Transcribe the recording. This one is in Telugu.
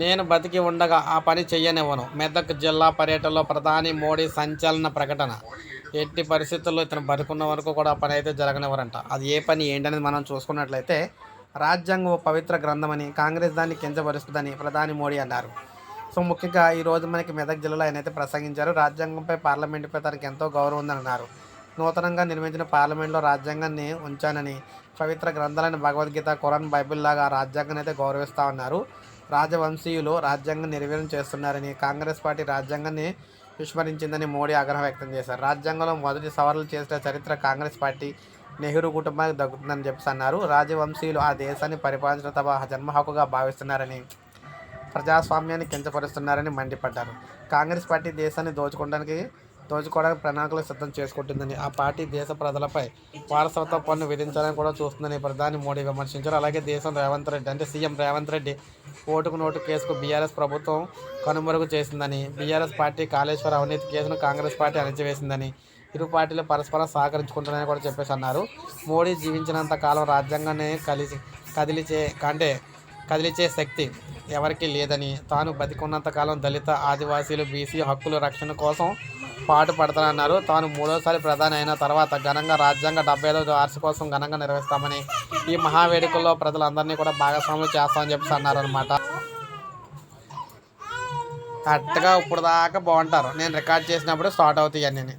నేను బతికి ఉండగా ఆ పని చెయ్యనివ్వను. మెదక్ జిల్లా పర్యటనలో ప్రధాని మోడీ సంచలన ప్రకటన. ఎట్టి పరిస్థితుల్లో ఇతను బతుకున్న వరకు కూడా ఆ పని అయితే జరగనివ్వరంట. అది ఏ పని ఏంటనేది మనం చూసుకున్నట్లయితే రాజ్యాంగం పవిత్ర గ్రంథమని కాంగ్రెస్ దాన్ని కించపరుస్తుందని ప్రధాని మోడీ అన్నారు. సో ముఖ్యంగా ఈ రోజు మనకి మెదక్ జిల్లాలో ఆయన అయితే ప్రసంగించారు. రాజ్యాంగంపై పార్లమెంటుపై తనకు ఎంతో గౌరవం ఉందని అన్నారు. నూతనంగా నిర్మించిన పార్లమెంట్లో రాజ్యాంగాన్ని ఉంచానని పవిత్ర గ్రంథాలైన భగవద్గీత ఖురాన్ బైబిల్ లాగా రాజ్యాంగాన్ని అయితే గౌరవిస్తా ఉన్నారు రాజవంశీయులు రాజ్యాంగం నిర్వీర్యం చేస్తున్నారని కాంగ్రెస్ పార్టీ రాజ్యాంగాన్ని విస్మరించిందని మోడీ ఆగ్రహం వ్యక్తం చేశారు. రాజ్యాంగంలో మొదటి సవరణలు చేసిన చరిత్ర కాంగ్రెస్ పార్టీ నెహ్రూ కుటుంబానికి దక్కుతుందని చెప్పేసి అన్నారు. రాజవంశీయులు ఆ దేశాన్ని పరిపాలించడం తమ జన్మ హక్కుగా భావిస్తున్నారని ప్రజాస్వామ్యాన్ని కించపరుస్తున్నారని మండిపడ్డారు. కాంగ్రెస్ పార్టీ దేశాన్ని దోచుకోవడానికి దోచుకోవడానికి ప్రణాళికలు సిద్ధం చేసుకుంటుందని ఆ పార్టీ దేశ ప్రజలపై వారసత్వ పన్ను విధించాలని కూడా చూస్తుందని ప్రధాని మోడీ విమర్శించారు. అలాగే దేశం రేవంత్ రెడ్డి అంటే సీఎం రేవంత్ రెడ్డి ఓటుకు నోటు కేసుకు బీఆర్ఎస్ ప్రభుత్వం కనుమరుగు చేసిందని బీఆర్ఎస్ పార్టీ కాళేశ్వర అవినీతి కేసును కాంగ్రెస్ పార్టీ అణచివేసిందని ఇరు పార్టీలు పరస్పరం సహకరించుకుంటున్నారని కూడా చెప్పేసి అన్నారు. మోడీ జీవించినంత కాలం రాజ్యాంగాన్ని కలిసి కదిలిచే అంటే కదిలిచే శక్తి ఎవరికీ లేదని తాను బతికున్నంత కాలం దళిత ఆదివాసీలు బీసీ హక్కుల రక్షణ కోసం పాటు పడతానన్నారు. తాను మూడోసారి ప్రధాని అయిన తర్వాత ఘనంగా రాజ్యాంగ డెబ్బై ఐదవ వార్షికోత్సవం ఘనంగా నిర్వహిస్తామని ఈ మహావేడుకల్లో ప్రజలందరినీ కూడా భాగస్వాములు చేస్తామని చెప్పేసి అన్నారనమాట కరెక్ట్గా ఇప్పుడు దాకా బాగుంటారు. నేను రికార్డ్ చేసినప్పుడు స్టార్ట్ అవుతాయి అన్నీ